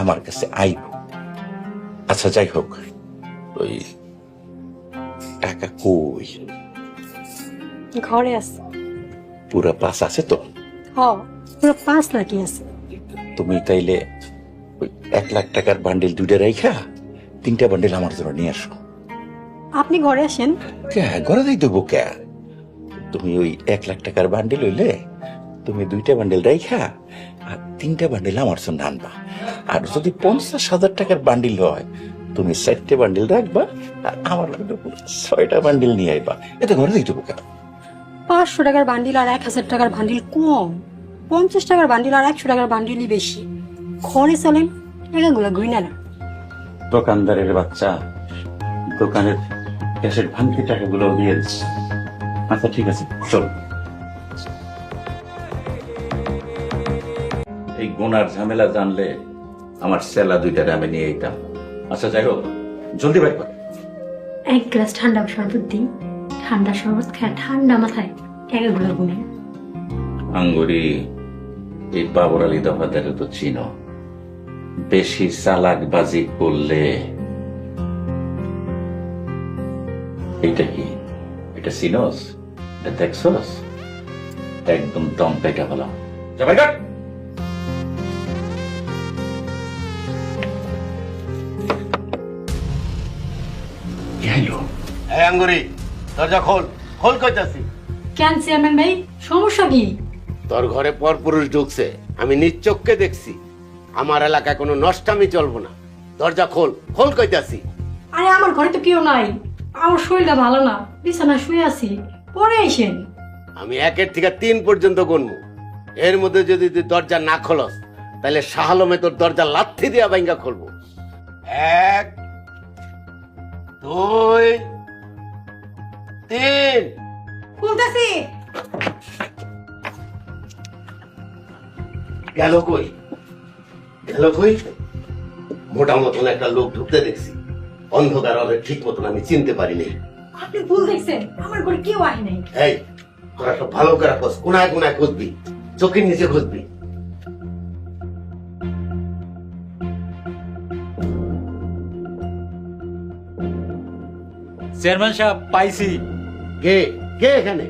আমার কাছে আইব আচ্ছা যাই হোক ওই টাকা কই? ঘরে আছে। পুরা পাস আছে তো? হ পুরো পাঁচ লাখই আছে। তুমি তাইলে ওই এক লাখ টাকার বান্ডিল দুইটা রাইখা তিনটা বান্ডিল আমার জন্য নিয়ে আসো। আপনি ঘরে আসেন। কে ঘরে যাই দেবো কে? তুমি ওই এক লাখ টাকার বান্ডিল হইলে তুমি দুইটা বান্ডিল রাইখা আর তিনটা বান্ডিল আমার জন্য আনবা। আর যদি পঞ্চাশ হাজার টাকার বান্ডিল হয় তুমি চারটে বান্ডিল রাখবা আর আমার লাগবে ছয়টা বান্ডিল নিয়ে আইবা। এতে ঘরে দেবো কেন? পাঁচশো টাকার বান্ডিল আর এক হাজার টাকার বান্ডিল কম। পঞ্চাশ টাকার বান্ডিল আর একশো টাকার বান্ডিলই বেশি। ঘরে চলেন টাকাগুলো গুইনা না দোকানদারের বাচ্চা দোকানের গ্যাসের ভাঙতি টাকাগুলো দিয়ে দিচ্ছে আচ্ছা ঠিক আছে চল। এই গোনার ঝামেলা জানলে আমার সেলা দুইটা আমি নিয়ে যেতাম আচ্ছা যাই হোক জলদি বাইর কর। এক গ্লাস ঠান্ডা শরবত দিন ঠান্ডা শরবত খায় ঠান্ডা মাথায় টাকাগুলো গুনে আঙ্গুরি এই বাবর আলী দফাদার তো চিনো। বেশি চালাক বাজি করলে এটা কি? এটা চিনস এটা দেখছস একদম দম পেটা হলাম যাবাই কাট কি হইল এই আঙ্গুরি দরজা খোল খোল কইতাছি। কেন চেয়ারম্যান ভাই সমস্যা কি? তোর ঘরে পর পুরুষ ঢুকছে আমি নিজ দেখছি। আমার এলাকায় কোনো নষ্টামি চলবো না। দরজা খোল খোল কইতাছি। আরে আমার ঘরে তো কেউ নাই। আমার শরীরটা ভালো না বিছানায় শুয়ে আছি। পরে আইসেন আমি একের থেকে তিন পর্যন্ত গুনবো। এর মধ্যে যদি তুই দরজা না খোলস তাহলে শাহালমে তোর দরজা লাথি দিয়া বাইঙ্গা খুলবো। এক দুই তিন। খুলতেছি। গেল কই? গেল কই? মোটা মতন একটা লোক ঢুকতে দেখছি। অন্ধকার হবে ঠিক মতন আমি চিনতে পারিনি। আপনি ভুল দেখছেন আমার ঘরে কেউ আহে নাই। এই তোরা সব ভালো করে খোঁজ। কোনায় কোনায় খুঁজবি? চোখের নিচে খুঁজবি? চেয়ারম্যান সাহেব পাইছি। কে? কে এখানে?